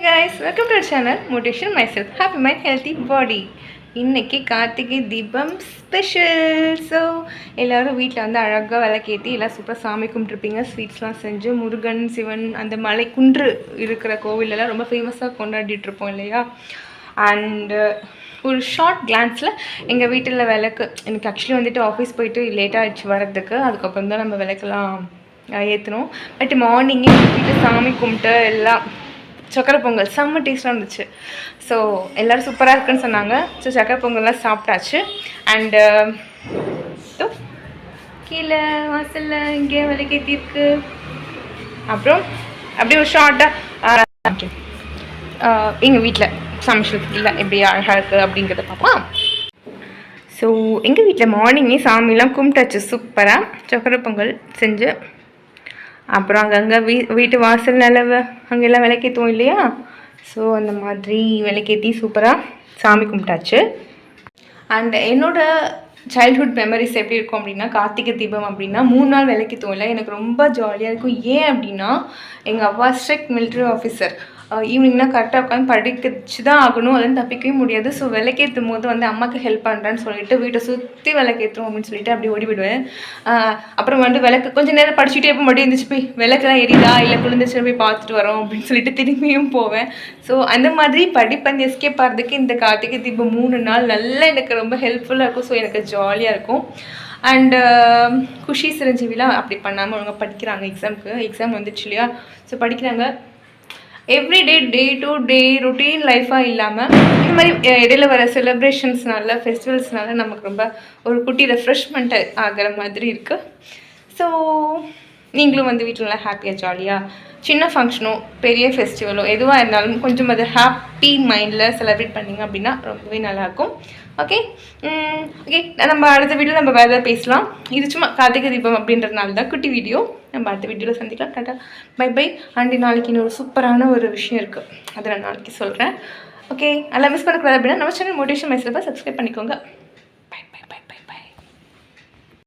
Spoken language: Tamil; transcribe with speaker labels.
Speaker 1: guys welcome to channel motivation myself happy mind healthy body இன்றைக்கி கார்த்திகை தீபம் ஸ்பெஷல் ஸோ எல்லோரும் வீட்டில் வந்து அழகாக விளக்கேற்றி எல்லாம் சூப்பராக சாமி கும்பிட்ருப்பீங்க ஸ்வீட்ஸ்லாம் செஞ்சு முருகன் சிவன் அந்த மலை குன்று இருக்கிற கோவிலெல்லாம் ரொம்ப ஃபேமஸாக கொண்டாடிட்டுருப்போம் இல்லையா? அண்டு uh, ஒரு ஷார்ட் கிளான்ஸில் எங்கள் வீட்டில் விளக்கு எனக்கு ஆக்சுவலி வந்துட்டு ஆஃபீஸ் போயிட்டு லேட்டாக ஆகிடுச்சு வரதுக்கு அதுக்கப்புறம் தான் நம்ம விளக்கெல்லாம் ஏற்றணும் பட் மார்னிங்கே வீட்டு சாமி கும்பிட்டு எல்லாம் சக்கரை பொங்கல். செம்ம டேஸ்ட்டாக இருந்துச்சு. ஸோ எல்லோரும் சூப்பராக இருக்குன்னு சொன்னாங்க. ஸோ சக்கரை பொங்கல்லாம் சாப்பிட்டாச்சு. அண்டு கீழே வாசலில் இங்கே விலைக்கேற்றி இருக்கு அப்புறம் அப்படியே ஒரு ஷார்ட்டாக எங்கள் வீட்டில் சமைச்சதுல எப்படி அழகாக இருக்குது அப்படிங்கிறத பார்ப்போம். ஸோ எங்கள் வீட்டில் மார்னிங்கே சாமிலாம் கும்பிட்டாச்சு. சூப்பராக சக்கரை பொங்கல் செஞ்சு அப்புறம் அங்கங்கே வீ வீட்டு வாசல் நிலவு அங்கெல்லாம் விளக்கேற்றுவோம் இல்லையா? ஸோ அந்த மாதிரி விளக்கேற்றி சூப்பராக சாமி கும்பிட்டாச்சு. அண்ட் என்னோட சைல்ட்ஹுட் மெமரிஸ் எப்படி இருக்கும் அப்படின்னா கார்த்திகை தீபம் அப்படின்னா மூணு நாள் விளக்கேற்றுவோம் இல்லை எனக்கு ரொம்ப ஜாலியாக இருக்கும். ஏன் அப்படின்னா எங்கள் அப்பா ஸ்ட்ரிக்ட் மிலிட்ரி ஆஃபீஸர் ஈவினிங்னா கரெக்டாக உட்காந்து படிக்கச்சு தான் ஆகணும். அதுவும் தப்பிக்கவே முடியாது. ஸோ விளக்கேற்றும் போது வந்து அம்மாவுக்கு ஹெல்ப் பண்ணுறேன்னு சொல்லிட்டு வீட்டை சுற்றி விளக்கேற்றுவோம் அப்படின்னு சொல்லிட்டு அப்படி ஓடி விடுவேன் அப்புறம் வந்து விளக்கு கொஞ்சம் நேரம் படிச்சுட்டே எப்போ மட்டும் இருந்துச்சு போய் விளக்குலாம் எரியுதா? இல்லை குளிர்ந்துச்சு போய் பார்த்துட்டு வரோம். அப்படின்னு சொல்லிட்டு திரும்பியும் போவேன். ஸோ அந்த மாதிரி படிப்பந்து எஸ்கேப் ஆகிறதுக்கு இந்த கார்த்திகை தீபம் மூணு நாள் நல்லா எனக்கு ரொம்ப ஹெல்ப்ஃபுல்லாக இருக்கும். ஸோ எனக்கு ஜாலியாக இருக்கும். அண்டு குஷி சிரஞ்சீவிலாம் அப்படி பண்ணாமல் அவங்க படிக்கிறாங்க. எக்ஸாமுக்கு எக்ஸாம் வந்துச்சு இல்லையா? ஸோ படிக்கிறாங்க. Everyday day to day routine லைஃபாக இல்லாமல் இந்த மாதிரி இடையில வர செலிப்ரேஷன்ஸ்னால ஃபெஸ்டிவல்ஸ்னால நமக்கு ரொம்ப ஒரு குட்டி ரெஃப்ரெஷ்மெண்ட் ஆகிற மாதிரி இருக்குது ஸோ நீங்களும் வந்து வீட்டில் நல்லா ஹாப்பியாக ஜாலியாக சின்ன ஃபங்க்ஷனோ பெரிய ஃபெஸ்டிவலோ எதுவாக இருந்தாலும் கொஞ்சம் அது ஹாப்பி மைண்டில் செலிப்ரேட் பண்ணிங்க அப்படின்னா ரொம்பவே நல்லாயிருக்கும் ஓகே ஓகே நம்ம அடுத்த வீடியோ நம்ம வேறு ஏதாவது பேசலாம். இது சும்மா கார்த்திகை தீபம் அப்படின்றதுனால தான் குட்டி வீடியோ நம்ம அடுத்த வீடியோவில் சந்திக்கலாம். கரெக்டாக பை பை அண்ட் நாளைக்கு இன்னொரு சூப்பரான ஒரு விஷயம் இருக்குது அதை நான் நாளைக்கு சொல்கிறேன் ஓகே அதெல்லாம் மிஸ் பண்ணக்கூடாது அப்படின்னா நம்ம சேனல் மோட்டிவேஷன் மைசில் சப்ஸ்கிரைப் பண்ணிக்கோங்க.